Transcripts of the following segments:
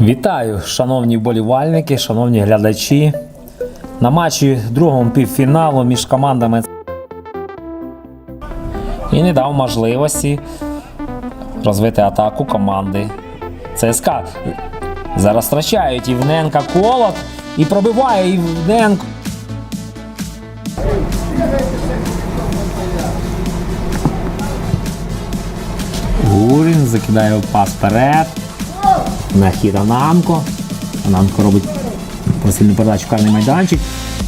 Вітаю, шановні вболівальники, шановні глядачі. На матчі другому півфіналу між командами і не дав можливості розвити атаку команди ЦСКА. Зараз втрачають Івненка колот і пробиває Івненко. Гурін закидає пас вперед. На хід Ананко. Ананко робить просильну передачу в карний майданчик.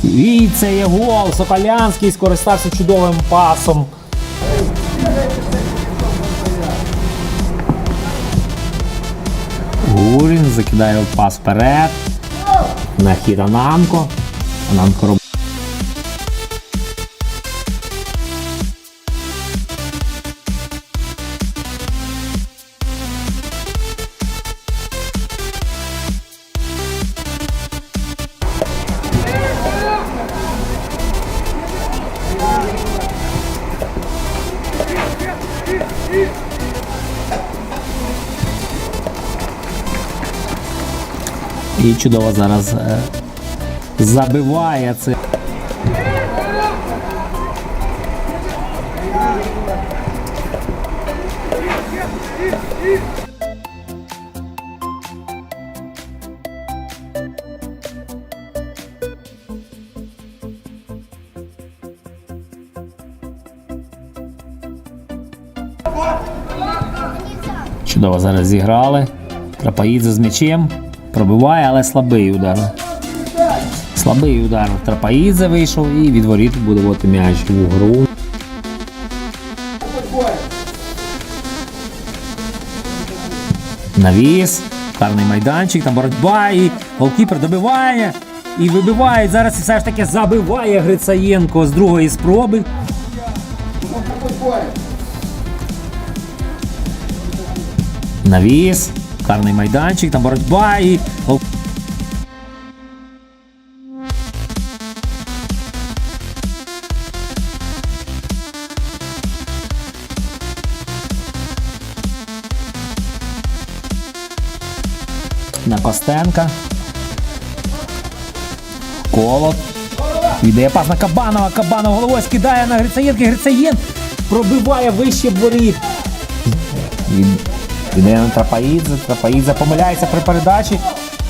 І це є гол. Соколянський скористався чудовим пасом. Гурін закидає пас вперед. На хід Ананко. Ананко робить. І чудово зараз е, забиває це. Чудово зараз зіграли. Трапаїдзе з м'ячем. Пробиває, але слабий удар. Слабий удар. Трапаїдзе вийшов і від воріт буде бути м'яч в гру. Навіс. Карний майданчик, там боротьба і голкіпер добиває і вибиває. Зараз все ж таки забиває Грицаєнко з другої спроби. Навіс, карний майданчик, там боротьба і. На Костенка. Колот. Віддає пас на Кабанова. Кабанов головою скидає на Грицаєнки. Грицаєн пробиває вище воріт. На Трапаїдзе. Трапаїдзе помиляється при передачі.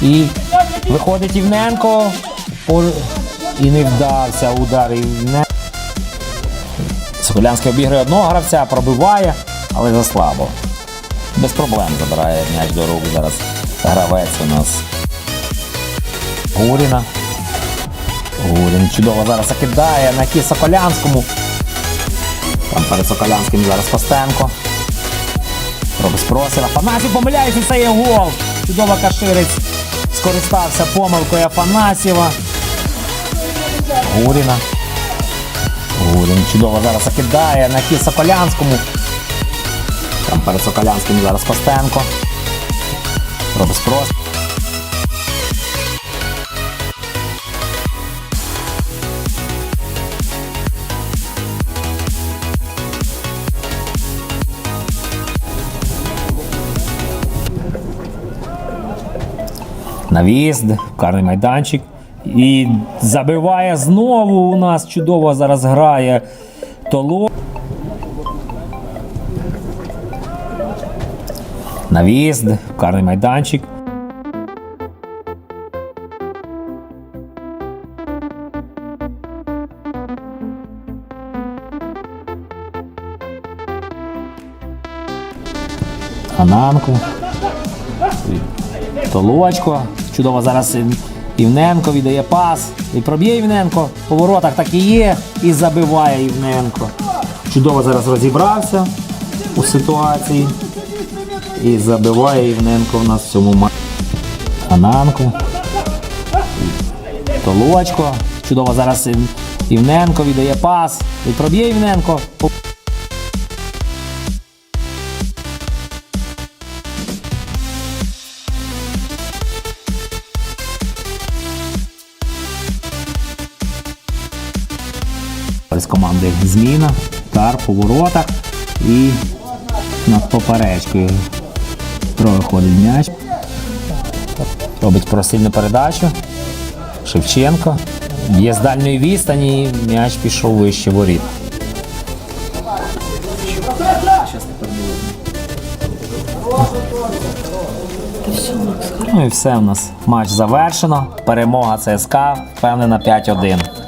І виходить Івненко. І не вдався удар Івненко. Соколянський обігрує одного гравця, пробиває, але заслабо. Без проблем забирає м'яч до рук зараз. Гравець у нас. Гуріна. Гурін чудово зараз закидає на Соколянському. Там перед Соколянським зараз Костенко. Робить спросив. Афанасів помиляється, це є гол. Чудово Каширець скористався помилкою Афанасєва. Гуріна. Гурін чудово зараз закидає на кі Соколянському. Там перед Соколянським зараз Костенко. Робить спросив. Навіз, карний майданчик. І забиває знову у нас чудово зараз грає Толо. Навіз, карний майданчик. Ананку. Толочко. Чудово зараз Івненко віддає пас. І проб'є Івненко. По воротах так і є. І забиває Івненко. Чудово зараз розібрався у ситуації. І забиває Івненко в нас в цьому матчі. Ананко. Толочко. Чудово зараз Івненко віддає пас. І проб'є Івненко. З команди зміна. Удар по воротах. І над поперечкою проходить м'яч. Робить просильну передачу. Шевченко. Б'є з дальньої відстані, м'яч пішов вище воріт. Ну і все у нас. Матч завершено. Перемога ЦСКА, впевнена 5-1.